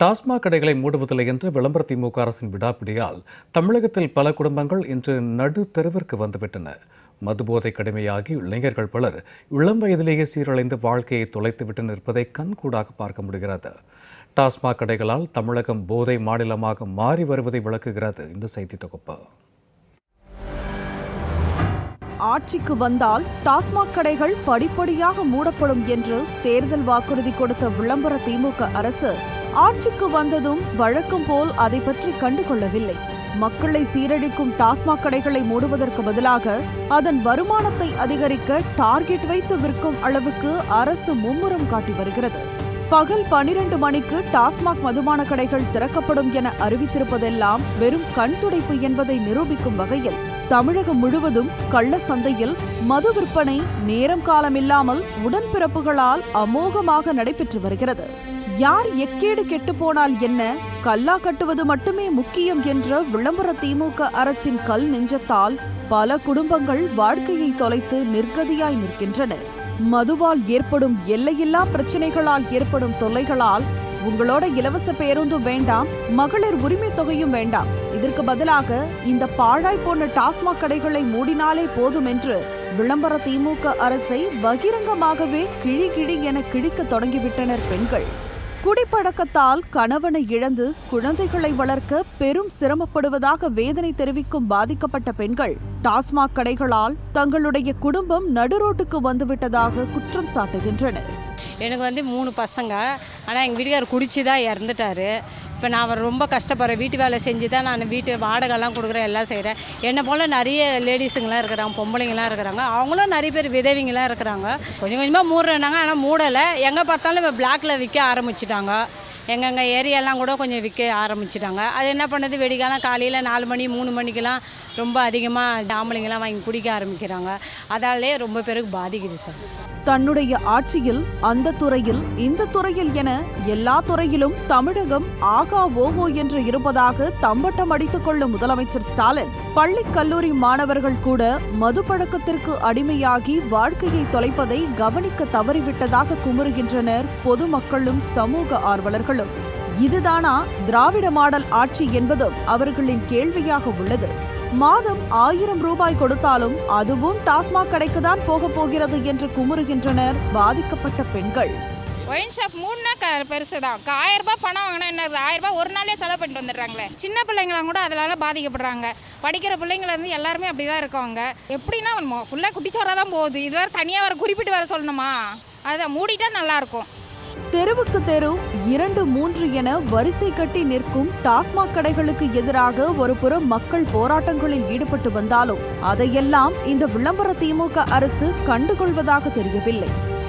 டாஸ்மாக் கடைகளை மூடுவதில்லை என்று விளம்பர திமுக அரசின் விடாப்பிடியால் தமிழகத்தில் பல குடும்பங்கள் இன்று நடு தெருவிற்கு வந்துவிட்டன மதுபோதை கடுமையாகி இளைஞர்கள் பலர் இளம் வயதிலேயே சீரழிந்து வாழ்க்கையை தொலைத்துவிட்டு நிற்பதை கண்கூடாக பார்க்க முடிகிறது. டாஸ்மாக் கடைகளால் தமிழகம் போதை மாநிலமாக மாறி வருவதை விளக்குகிறது இந்த செய்தி தொகுப்பு. ஆட்சிக்கு வந்தால் டாஸ்மாக் கடைகள் படிப்படியாக மூடப்படும் என்று தேர்தல் வாக்குறுதி கொடுத்த விளம்பர திமுக அரசு ஆட்சிக்கு வந்ததும் வழக்கம் போல் அதை பற்றி கண்டுகொள்ளவில்லை. மக்களை சீரழிக்கும் டாஸ்மாக் கடைகளை மூடுவதற்கு பதிலாக அதன் வருமானத்தை அதிகரிக்க டார்கெட் வைத்து விற்கும் அளவுக்கு அரசு மும்முரம் காட்டி வருகிறது. பகல் பனிரெண்டு மணிக்கு டாஸ்மாக் மதுபான கடைகள் திறக்கப்படும் என அறிவித்திருப்பதெல்லாம் வெறும் கண் துடைப்பு என்பதை நிரூபிக்கும் வகையில் தமிழகம் முழுவதும் கள்ள சந்தையில் மது விற்பனை நேரம் காலமில்லாமல் உடன்பிறப்புகளால் அமோகமாக நடைபெற்று வருகிறது. யார் எக்கேடு கெட்டு போனால் என்ன? கல்லா கட்டுவது மட்டுமே முக்கியம் என்ற விளம்பர திமுக அரசின் கல் நெஞ்சத்தால் பல குடும்பங்கள் வாழ்க்கையை தொலைத்து நிர்கதியாய் நிற்கின்றன. மதுவால் ஏற்படும் எல்லையில்லா பிரச்சனைகளால் ஏற்படும் தொல்லைகளால் உங்களோட இலவச பேருந்தும் வேண்டாம் மகளிர் உரிமை தொகையும் வேண்டாம். இதற்கு பதிலாக இந்த பாழாய் போன டாஸ்மாக் கடைகளை மூடினாலே போதும் என்று விளம்பர திமுக அரசை பகிரங்கமாகவே கிழி கிழி என கிழிக்க தொடங்கிவிட்டனர் பெண்கள். குடிப்பழக்கத்தால் கணவனை இழந்து குழந்தைகளை வளர்க்க பெரும் சிரமப்படுவதாக வேதனை தெரிவிக்கும் பாதிக்கப்பட்ட பெண்கள் டாஸ்மாக் கடைகளால் தங்களுடைய குடும்பம் நடுரோட்டுக்கு வந்துவிட்டதாக குற்றம் சாட்டுகின்றனர். எனக்கு வந்து மூணு பசங்க. ஆனால் எங்கள் வீட்டுக்கார் குடிச்சு தான் இறந்துட்டாரு. இப்போ நான் அவர் ரொம்ப கஷ்டப்படுறேன். வீட்டு வேலை செஞ்சு தான் நான் வீட்டு வாடகைலாம் கொடுக்குறேன் எல்லாம் செய்கிறேன் என்னை போல் நிறைய லேடிஸுங்களாம் இருக்கிறாங்க பொம்பளைங்களாம் இருக்கிறாங்க. அவங்களும் நிறைய பேர் விதவிங்களாம் இருக்கிறாங்க. கொஞ்சம் கொஞ்சமாக மூடுறேனாங்க ஆனால் மூடலை. எங்கே பார்த்தாலும் இப்போ பிளாக்ல விற்க ஆரம்பிச்சிட்டாங்க. எங்கெங்க ஏரியாலாம் கூட கொஞ்சம் விற்க ஆரம்பிச்சிட்டாங்க. அது என்ன பண்ணுது? வெடிக்காலம் காலையில் நாலு மணி மூணு மணிக்கெலாம் ரொம்ப அதிகமாக ஆம்பளைங்கெல்லாம் வாங்கி குடிக்க ஆரம்பிக்கிறாங்க. அதாலே ரொம்ப பேருக்கு பாதிக்குது சார். தன்னுடைய ஆட்சியில் அந்த துறையில் இந்த துறையில் என எல்லா துறையிலும் தமிழகம் ஆகா ஓஹோ என்று இருப்பதாக தம்பட்டம் அடித்துக் கொள்ளும் முதலமைச்சர் ஸ்டாலின். பள்ளி கல்லூரி மாணவர்கள் கூட மது பழக்கத்திற்கு அடிமையாகி வாழ்க்கையை தொலைப்பதை கவனிக்க தவறிவிட்டதாக குமுறுகின்றனர் பொதுமக்களும் சமூக ஆர்வலர்களும். இதுதானா திராவிட மாடல் ஆட்சி என்பதும் அவர்களின் கேள்வியாக உள்ளது. மாதம் ஆயிரம் ரூபாய் கொடுத்தாலும் அதுவும் டாஸ்மாக் கடைக்கு தான் போக போகிறது என்று குமுறுகின்றனர் பாதிக்கப்பட்ட பெண்கள். ஒயின் ஷாப் மூணுனா க பெருசு தான் ஆயிரம் ரூபாய் பணம் வாங்கினா என்ன ஆயிரம் ரூபாய் ஒரு நாளே செலவு பண்ணிட்டு வந்துடுறாங்களே. சின்ன பிள்ளைங்களாம் கூட அதனால பாதிக்கப்படுறாங்க. படிக்கிற பிள்ளைங்கள வந்து எல்லாருமே அப்படி தான் இருக்காங்க. எப்படின்னா ஃபுல்லாக குட்டிச்சோராக தான் போகுது. இது வேறு தனியாக வர குறிப்பிட்டு வர சொல்லணுமா? அதுதான் மூடிட்டா நல்லாயிருக்கும் தெருவுக்கு தெரு இரண்டு மூன்று என வரிசை கட்டி நிற்கும் டாஸ்மாக் கடைகளுக்கு எதிராக ஒருபுறம் மக்கள் போராட்டங்களில் ஈடுபட்டு வந்தாலும் அதையெல்லாம் இந்த விளம்பர திமுக அரசு கண்டுகொள்வதாக தெரியவில்லை.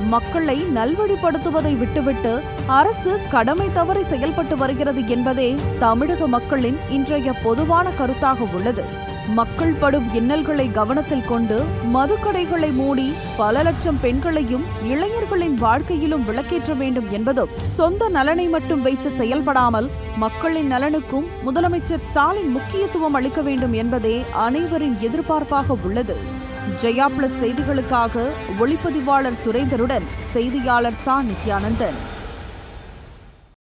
மக்களை நல்வழிப்படுத்துவதை விட்டுவிட்டு அரசு கடமை தவறி செயல்பட்டு வருகிறது என்பதே தமிழக மக்களின் இன்றைய பொதுவான கருத்தாக உள்ளது. மக்கள் படும் இன்னல்களை கவனத்தில் கொண்டு மதுக்கடைகளை மூடி பல லட்சம் பெண்களையும் இளைஞர்களின் வாழ்க்கையிலும் விளக்கேற்ற வேண்டும் என்பதும் சொந்த நலனை மட்டும் வைத்து செயல்படாமல் மக்களின் நலனுக்கும் முதலமைச்சர் ஸ்டாலின் முக்கியத்துவம் அளிக்க வேண்டும் என்பதே அனைவரின் எதிர்பார்ப்பாக உள்ளது. ஜெயா பிளஸ் செய்திகளுக்காக ஒளிப்பதிவாளர் சுரேந்தருடன் செய்தியாளர் சா. நித்யானந்தன்.